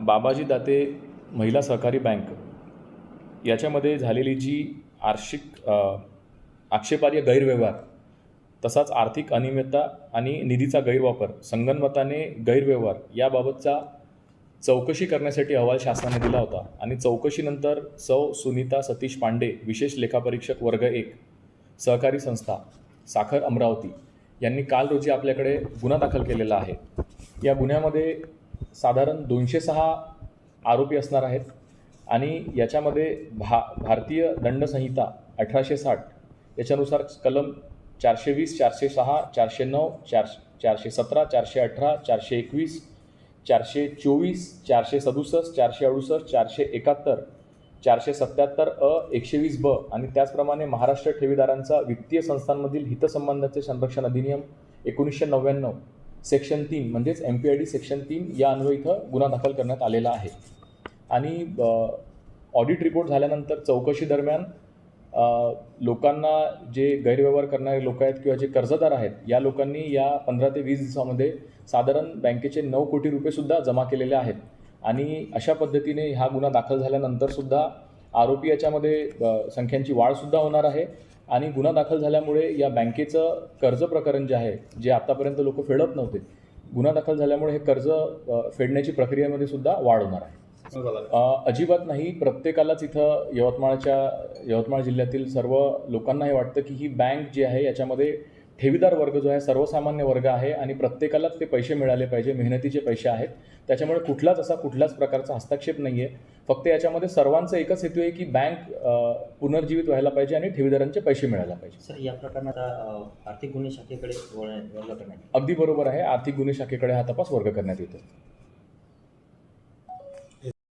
बाबाजी दाते महिला सहकारी बँक याच्यामध्ये झालेली जी आर्शिक अ, आक्षेपार्ह गैरव्यवहार तसाच आर्थिक अनियमितता आणि निधीचा गैरवापर संगनमताने गैरव्यवहार याबाबतचा चौकशी करण्यासाठी अहवाल शासनाने दिला होता आणि चौकशीनंतर सौ सुनीता सतीश पांडे विशेष लेखापरीक्षक वर्ग एक सहकारी संस्था साखर अमरावती यांनी काल रोजी आपल्याकडे गुन्हा दाखल केलेला आहे. या गुन्ह्यामध्ये साधारण दोनशे सहा आरोपी असणार आहेत. आणि याच्यामध्ये भा भारतीय दंडसंहिता अठराशे साठ याच्यानुसार कलम चारशे वीस चारशे सहा चारशे नऊ चार चारशे सतरा चारशे अठरा चारशे एकवीस चारशे चोवीस चारशे सदुसष्ट चारशे अडुसष्ट चारशे एकाहत्तर चारशे सत्याहत्तर अ एकशे वीस ब आणि त्याचप्रमाणे महाराष्ट्र ठेवीदारांचा वित्तीय संस्थांमधील हितसंबंधाचे संरक्षण अधिनियम एकोणीसशे नव्याण्णव. सेक्शन तीन म्हणजेच M P I D section तीन या अन्वये इथं गुन्हा दाखल करण्यात आलेला आहे. आणि ऑडिट रिपोर्ट झाल्यानंतर चौकशी दरम्यान लोकांना जे गैरव्यवहार करणारे लोक आहेत किंवा जे कर्जदार आहेत या लोकांनी या पंधरा ते वीस दिवसामध्ये साधारण बँकेचे नऊ कोटी रुपयेसुद्धा जमा केलेले आहेत. आणि अशा पद्धतीने हा गुन्हा दाखल झाल्यानंतरसुद्धा आरोपी याच्यामध्ये संख्यांची वाढसुद्धा होणार आहे. आणि गुन्हा दाखल झाल्यामुळे या बँकेचं कर्ज प्रकरण जे आहे जे आतापर्यंत लोक फेडत नव्हते गुन्हा दाखल झाल्यामुळे हे कर्ज फेडण्याची प्रक्रियेमध्ये सुद्धा वाढ होणार आहे. अजिबात नाही प्रत्येकालाच इथं यवतमाळच्या यवतमाळ जिल्ह्यातील सर्व लोकांना हे वाटतं की ही बँक जी आहे याच्यामध्ये ठेवीदार वर्ग जो आहे सर्वसामान्य वर्ग आहे आणि प्रत्येकालाच ते पैसे मिळाले पाहिजे मेहनतीचे पैसे आहेत. त्याच्यामुळे कुठलाच असा कुठल्याच प्रकारचा हस्तक्षेप नाही आहे फक्त याच्यामध्ये सर्वांचा एकच हेतू आहे की बँक पुनर्जीवित व्हायला पाहिजे आणि ठेवीदारांचे पैसे मिळायला पाहिजे. सर या प्रकरणात आर्थिक गुन्हे शाखेकडे करण्यात अगदी बरोबर आहे. आर्थिक गुन्हे शाखेकडे हा तपास वर्ग करण्यात येतो.